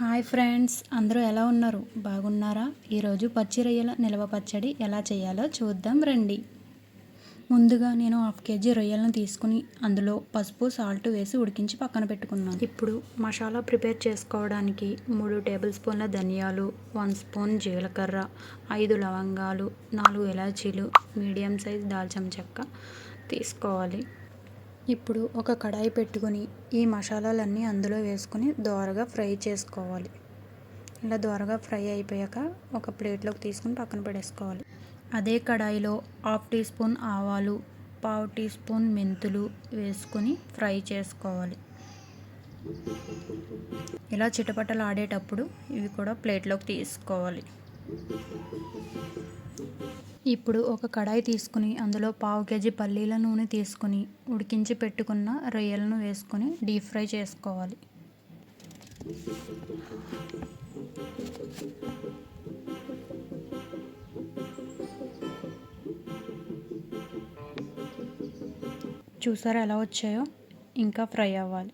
Hi friends అందరూ ఎలా ఉన్నారు? బాగున్నారా? ఈరోజు పచ్చి రొయ్యల నిల్వ పచ్చడి ఎలా చేయాలో చూద్దాం రండి. ముందుగా నేను హాఫ్ కేజీ రొయ్యలను తీసుకుని అందులో పసుపు సాల్ట్ వేసి ఉడికించి పక్కన పెట్టుకున్నాను. ఇప్పుడు మసాలా ప్రిపేర్ చేసుకోవడానికి మూడు టేబుల్ స్పూన్ల ధనియాలు వన్ స్పూన్ జీలకర్ర ఐదు లవంగాలు నాలుగు ఇలాచీలు మీడియం సైజ్ దాల్చిన చెక్క తీసుకోవాలి. ఇప్పుడు ఒక కడాయి పెట్టుకొని ఈ మసాలాలన్నీ అందులో వేసుకొని దోరగా ఫ్రై చేసుకోవాలి. ఇలా దోరగా ఫ్రై అయిపోయాక ఒక ప్లేట్లోకి తీసుకుని పక్కన పెట్టేసుకోవాలి. అదే కడాయిలో హాఫ్ టీ స్పూన్ ఆవాలు పావు టీ స్పూన్ మెంతులు వేసుకొని ఫ్రై చేసుకోవాలి. ఇలా చిటపటలు ఆడేటప్పుడు ఇవి కూడా ప్లేట్లోకి తీసుకోవాలి. ఇప్పుడు ఒక కడాయి తీసుకుని అందులో పావు కేజీ పల్లీల నూనె తీసుకుని ఉడికించి పెట్టుకున్న రొయ్యలను వేసుకొని డీప్ ఫ్రై చేసుకోవాలి. చూసారా ఎలా వచ్చాయో? ఇంకా ఫ్రై అవ్వాలి.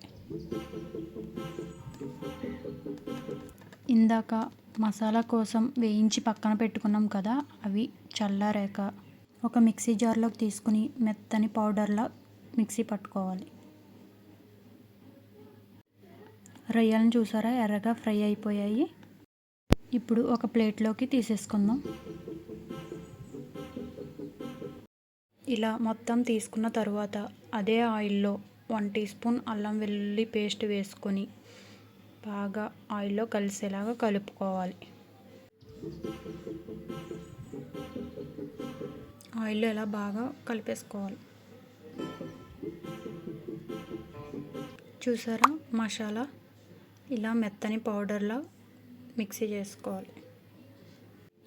ఇందాక మసాలా కోసం వేయించి పక్కన పెట్టుకున్నాం కదా అవి చల్లారాక ఒక మిక్సీ జార్లోకి తీసుకుని మెత్తని పౌడర్లా మిక్సీ పట్టుకోవాలి. రొయ్యలను చూసారా? ఎర్రగా ఫ్రై అయిపోయాయి. ఇప్పుడు ఒక ప్లేట్లోకి తీసేసుకుందాం. ఇలా మొత్తం తీసుకున్న తర్వాత అదే ఆయిల్లో వన్ టీ స్పూన్ అల్లం వెల్లుల్లి పేస్ట్ వేసుకొని బాగా ఆయిల్లో కలిసేలాగా కలుపుకోవాలి. ఆయిల్లో ఇలా బాగా కలిపేసుకోవాలి. చూసారా? మసాలా ఇలా మెత్తని పౌడర్లా మిక్సీ చేసుకోవాలి.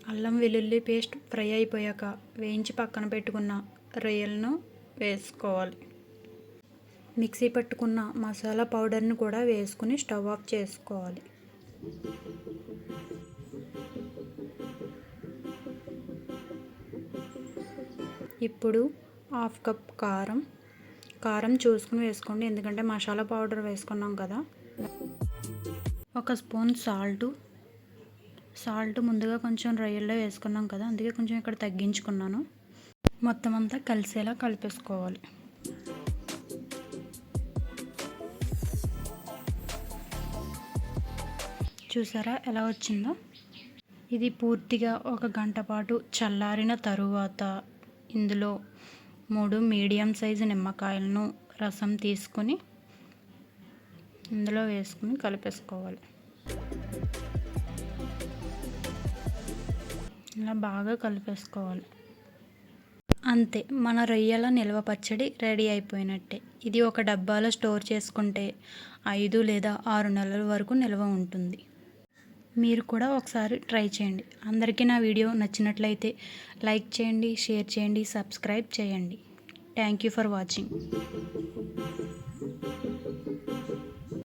అల్లం వెల్లుల్లి పేస్ట్ ఫ్రై అయిపోయాక వేయించి పక్కన పెట్టుకున్న రొయ్యలను వేసుకోవాలి. మిక్సీ పట్టుకున్న మసాలా పౌడర్ని కూడా వేసుకుని స్టవ్ ఆఫ్ చేసుకోవాలి. ఇప్పుడు హాఫ్ కప్ కారం. కారం చూసుకుని వేసుకోండి. ఎందుకంటే మసాలా పౌడర్ వేసుకున్నాం కదా. ఒక స్పూన్ సాల్ట్. సాల్ట్ ముందుగా కొంచెం రొయ్యల్లో వేసుకున్నాం కదా. అందుకే కొంచెం ఇక్కడ తగ్గించుకున్నాను. మొత్తం అంతా కలిసేలా కలిపేసుకోవాలి. చూసారా ఎలా వచ్చిందో? ఇది పూర్తిగా ఒక గంట పాటు చల్లారిన తరువాత ఇందులో మూడు మీడియం సైజు నిమ్మకాయలను రసం తీసుకొని ఇందులో వేసుకుని కలిపేసుకోవాలి. ఇలా బాగా కలిపేసుకోవాలి. అంతే మన రొయ్యల నిల్వ పచ్చడి రెడీ అయిపోయినట్టే. ఇది ఒక డబ్బాలో స్టోర్ చేసుకుంటే ఐదు లేదా ఆరు నెలల వరకు నిల్వ ఉంటుంది. మీరు కూడా ఒకసారి ట్రై చేయండి. అందరికీ నా వీడియో నచ్చినట్లయితే లైక్ చేయండి షేర్ చేయండి సబ్స్క్రైబ్ చేయండి. Thank you for watching.